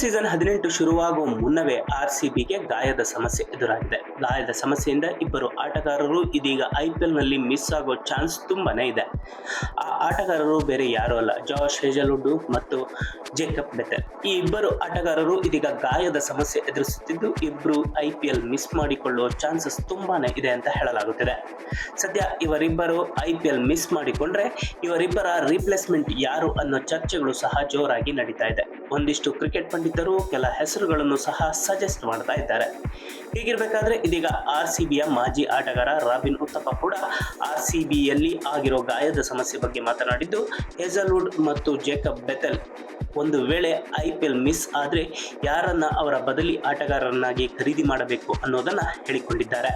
Season ಹದಿನೆಂಟು ಶುರುವಾಗುವ ಮುನ್ನವೇ R C ಬಿಗೆ ಗಾಯದ ಸಮಸ್ಯೆ ಎದುರಾಗಿದೆ. ಗಾಯದ ಸಮಸ್ಯೆಯಿಂದ ಇಬ್ಬರು ಆಟಗಾರರು ಇದೀಗ ಐಪಿಎಲ್ನಲ್ಲಿ ಮಿಸ್ ಆಗೋ ಚಾನ್ಸ್ ತುಂಬಾನೇ ಇದೆ. ಆ ಆಟಗಾರರು ಬೇರೆ ಯಾರೂ ಅಲ್ಲ ಜಾಶ್ ಹೇಜಲ್ವುಡ್ ಮತ್ತು ಜೇಕಬ್ ಬೆತೆ ಈ ಇಬ್ಬರು ಆಟಗಾರರು ಇದೀಗ ಗಾಯದ ಸಮಸ್ಯೆ ಎದುರಿಸುತ್ತಿದ್ದು, ಇಬ್ರು ಐಪಿಎಲ್ ಮಿಸ್ ಮಾಡಿಕೊಳ್ಳುವ ಚಾನ್ಸಸ್ ತುಂಬಾನೇ ಇದೆ ಅಂತ ಹೇಳಲಾಗುತ್ತಿದೆ. ಸದ್ಯ ಇವರಿಬ್ಬರು ಐಪಿಎಲ್ ಮಿಸ್ ಮಾಡಿಕೊಂಡ್ರೆ ಇವರಿಬ್ಬರ ರಿಪ್ಲೇಸ್ಮೆಂಟ್ ಯಾರು ಅನ್ನೋ ಚರ್ಚೆಗಳು ಸಹ ಜೋರಾಗಿ ನಡೀತಾ ಇದೆ. ಒಂದಿಷ್ಟು ಕ್ರಿಕೆಟ್ ಪಂಡಿತರು ಕೆಲ ಹೆಸರುಗಳನ್ನು ಸಹ ಸಜೆಸ್ಟ್ ಮಾಡ್ತಾ ಇದ್ದಾರೆ. ಹೀಗಿರಬೇಕಾದ್ರೆ ಇದೀಗ ಆರ್ ಸಿ ಬಿಯ ಮಾಜಿ ಆಟಗಾರ ರಾಬಿನ್ ಉತ್ತಪ್ಪ ಕೂಡ ಆರ್ ಸಿ ಬಿಯಲ್ಲಿ ಆಗಿರೋ ಗಾಯದ ಸಮಸ್ಯೆ ಬಗ್ಗೆ ಮಾತನಾಡಿದ್ದು ಹೆಸಲ್ವುಡ್ ಮತ್ತು ಜೇಕಬ್ ಬೆತಲ್ ಒಂದು ವೇಳೆ ಐ ಪಿ ಎಲ್ ಮಿಸ್ ಆದರೆ ಯಾರನ್ನ ಅವರ ಬದಲಿ ಆಟಗಾರರನ್ನಾಗಿ ಖರೀದಿ ಮಾಡಬೇಕು ಅನ್ನೋದನ್ನು ಹೇಳಿಕೊಂಡಿದ್ದಾರೆ.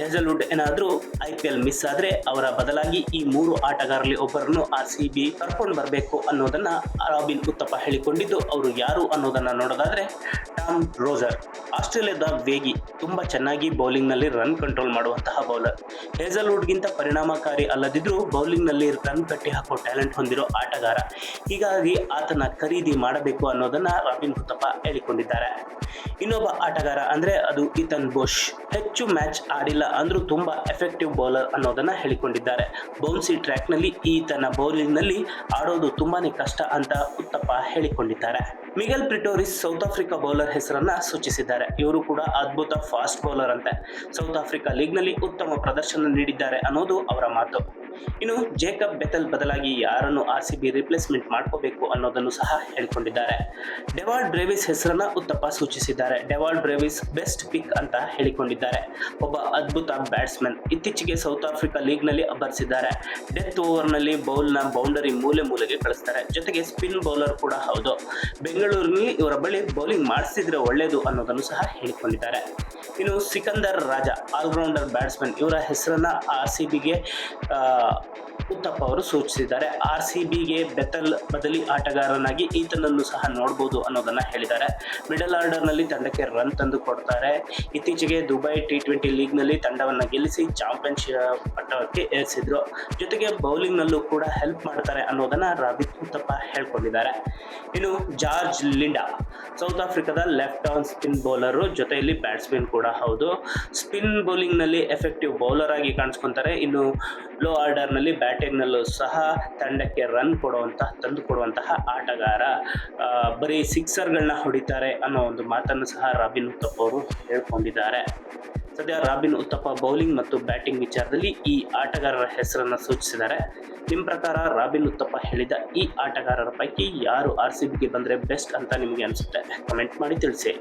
ಹೇಜಲ್ವುಡ್ ಏನಾದರೂ ಐ ಪಿ ಎಲ್ ಮಿಸ್ ಆದರೆ ಅವರ ಬದಲಾಗಿ ಈ ಮೂರು ಆಟಗಾರರಲ್ಲಿ ಒಬ್ಬರನ್ನು ಆರ್ ಸಿ ಬಿ ಕರ್ಕೊಂಡು ಬರಬೇಕು ಅನ್ನೋದನ್ನ ರಾಬಿನ್ ಉತ್ತಪ್ಪ ಹೇಳಿಕೊಂಡಿದ್ದು. ಅವರು ಯಾರು ಅನ್ನೋದನ್ನ ನೋಡೋದಾದ್ರೆ ಟಾಮ್ ರೋಜರ್. ಆಸ್ಟ್ರೇಲಿಯಾದ ವೇಗಿ ತುಂಬಾ ಚೆನ್ನಾಗಿ ಬೌಲಿಂಗ್ನಲ್ಲಿ ರನ್ ಕಂಟ್ರೋಲ್ ಮಾಡುವಂತಹ ಬೌಲರ್. ಹೇಜಲ್ವುಡ್ಗಿಂತ ಪರಿಣಾಮಕಾರಿ ಅಲ್ಲದಿದ್ರೂ ಬೌಲಿಂಗ್ನಲ್ಲಿ ರನ್ ಕಟ್ಟಿ ಹಾಕೋ ಟ್ಯಾಲೆಂಟ್ ಹೊಂದಿರೋ ಆಟಗಾರ. ಹೀಗಾಗಿ ಆತನ ಖರೀದಿ ಮಾಡಬೇಕು ಅನ್ನೋದನ್ನ ರಾಬಿನ್ ಹುತ್ತಪ್ಪ ಹೇಳಿಕೊಂಡಿದ್ದಾರೆ. ಇನ್ನೊಬ್ಬ ಆಟಗಾರ ಅಂದ್ರೆ ಅದು ಇತನ್ ಬೋಶ್. ಹೆಚ್ಚು ಮ್ಯಾಚ್ ಆಡಿಲ್ಲ ಅಂದ್ರೂ ತುಂಬಾ ಎಫೆಕ್ಟಿವ್ ಬೌಲರ್ ಅನ್ನೋದನ್ನ ಹೇಳಿಕೊಂಡಿದ್ದಾರೆ. ಬೌನ್ಸಿ ಟ್ರ್ಯಾಕ್ನಲ್ಲಿ ಈತನ ಬೌಲಿಂಗ್ನಲ್ಲಿ ಆಡೋದು ತುಂಬಾನೇ ಕಷ್ಟ ಅಂತ ಉತ್ತಪ್ಪ ಹೇಳಿಕೊಂಡಿದ್ದಾರೆ. Miguel Pretorius South Africa bowler ಹೆಸರನ್ನ ಸೂಚಿಸಿದ್ದಾರೆ. ಇವರು ಕೂಡ ಅದ್ಭುತ ಫಾಸ್ಟ್ ಬೌಲರ್ ಅಂತೆ. ಸೌತ್ ಆಫ್ರಿಕಾ ಲೀಗ್ನಲ್ಲಿ ಉತ್ತಮ ಪ್ರದರ್ಶನ ನೀಡಿದ್ದಾರೆ ಅನ್ನೋದು ಅವರ ಮಾತು. ಇನ್ನು ಜೇಕಬ್ ಬೆತಲ್ ಬದಲಾಗಿ ಯಾರನ್ನು ಆರ್ ಸಿ ಬಿ ರಿಪ್ಲೇಸ್ಮೆಂಟ್ ಮಾಡ್ಕೋಬೇಕು ಅನ್ನೋದನ್ನು ಸಹ ಹೇಳಿಕೊಂಡಿದ್ದಾರೆ. ಡೆವಾಲ್ಡ್ ಡ್ರೇವಿಸ್ ಹೆಸರನ್ನ ಉತ್ತಪ್ಪ ಸೂಚಿಸಿದ್ದಾರೆ. ಡೆವಾಲ್ಡ್ ಡ್ರೇವಿಸ್ ಬೆಸ್ಟ್ ಪಿಕ್ ಅಂತ ಹೇಳಿಕೊಂಡಿದ್ದಾರೆ. ಒಬ್ಬ ಅದ್ಭುತ ಬ್ಯಾಟ್ಸ್ಮನ್ ಇತ್ತೀಚೆಗೆ ಸೌತ್ ಆಫ್ರಿಕಾ ಲೀಗ್ನಲ್ಲಿ ಅಬ್ಬರಿಸಿದ್ದಾರೆ. ಡೆತ್ ಓವರ್ನಲ್ಲಿ ಬೌಲ್ನ ಬೌಂಡರಿ ಮೂಲೆ ಮೂಲೆಗೆ ಕಳಿಸ್ತಾರೆ. ಜೊತೆಗೆ ಸ್ಪಿನ್ ಬೌಲರ್ ಕೂಡ ಹೌದು. ಬೆಂಗಳೂರಿನಲ್ಲಿ ಇವರ ಬಳಿ ಬೌಲಿಂಗ್ ಮಾಡಿಸಿದ್ರೆ ಒಳ್ಳೆಯದು ಅನ್ನೋದನ್ನು ಸಹ ಹೇಳಿಕೊಂಡಿದ್ದಾರೆ. ಇನ್ನು ಸಿಕಂದರ್ ರಾಜ ಆಲ್ರೌಂಡರ್ ಬ್ಯಾಟ್ಸ್ಮನ್ ಇವರ ಹೆಸರನ್ನ ಆರ್ ಸಿ ಬಿಗೆ ಉತ್ತಪ್ಪ ಅವರು ಸೂಚಿಸಿದ್ದಾರೆ. ಆರ್ ಸಿ ಬಿಗೆ ಬೆತಲ್ ಬದಲಿ ಆಟಗಾರನಾಗಿ ಈತನನ್ನು ಸಹ ನೋಡಬಹುದು ಅನ್ನೋದನ್ನ ಹೇಳಿದ್ದಾರೆ. ಮಿಡಲ್ ಆರ್ಡರ್ನಲ್ಲಿ ತಂಡಕ್ಕೆ ರನ್ ತಂದು ಕೊಡ್ತಾರೆ. ಇತ್ತೀಚೆಗೆ ದುಬೈ ಟಿ ಟ್ವೆಂಟಿ ಲೀಗ್ನಲ್ಲಿ ತಂಡವನ್ನು ಗೆಲ್ಲಿಸಿ ಚಾಂಪಿಯನ್ಶಿಪ್ ಪಟ್ಟಕ್ಕೆ ಏರಿಸಿದ್ರು. ಜೊತೆಗೆ ಬೌಲಿಂಗ್ನಲ್ಲೂ ಕೂಡ ಹೆಲ್ಪ್ ಮಾಡ್ತಾರೆ ಅನ್ನೋದನ್ನ ರಾಬಿತ್ ಉತ್ತಪ್ಪ ಹೇಳ್ಕೊಂಡಿದ್ದಾರೆ. ಇನ್ನು ಜಾರ್ಜ್ ಲಿಂಡಾ, ಸೌತ್ ಆಫ್ರಿಕಾದ ಲೆಫ್ಟ್ ಆನ್ ಸ್ಪಿನ್ ಬೌಲರು, ಜೊತೆಯಲ್ಲಿ ಬ್ಯಾಟ್ಸ್ಮನ್ ಕೂಡ ಹೌದು. ಸ್ಪಿನ್ ಬೌಲಿಂಗ್ನಲ್ಲಿ ಎಫೆಕ್ಟಿವ್ ಬೌಲರ್ ಆಗಿ ಕಾಣಿಸ್ಕೊತಾರೆ. ಇನ್ನು ಲೋ ಆರ್ಡರ್ನಲ್ಲಿ ಬ್ಯಾಟಿಂಗ್ನಲ್ಲೂ ಸಹ ತಂಡಕ್ಕೆ ರನ್ ಕೊಡುವಂತಹ, ತಂದು ಕೊಡುವಂತಹ ಆಟಗಾರ ಬರೀ ಸಿಕ್ಸರ್ಗಳನ್ನ ಹೊಡಿತಾರೆ ಅನ್ನೋ ಒಂದು ಮಾತನ್ನು ಸಹ ರಾಬಿನ್ ಉತ್ತಪ್ಪ ಅವರು ಹೇಳ್ಕೊಂಡಿದ್ದಾರೆ. ಸದ್ಯ ರಾಬಿನ್ ಉತ್ತಪ್ಪ ಬೌಲಿಂಗ್ ಮತ್ತು ಬ್ಯಾಟಿಂಗ್ ವಿಚಾರದಲ್ಲಿ ಈ ಆಟಗಾರರ ಹೆಸರನ್ನು ಸೂಚಿಸಿದ್ದಾರೆ. ನಿಮ್ಮ ಪ್ರಕಾರ ರಾಬಿನ್ ಉತ್ತಪ್ಪ ಹೇಳಿದ ಈ ಆಟಗಾರರ ಪೈಕಿ ಯಾರು ಆರ್ ಸಿ ಬಿಗೆ ಬಂದರೆ ಬೆಸ್ಟ್ ಅಂತ ನಿಮಗೆ ಅನಿಸುತ್ತೆ? ಕಮೆಂಟ್ ಮಾಡಿ ತಿಳಿಸಿ.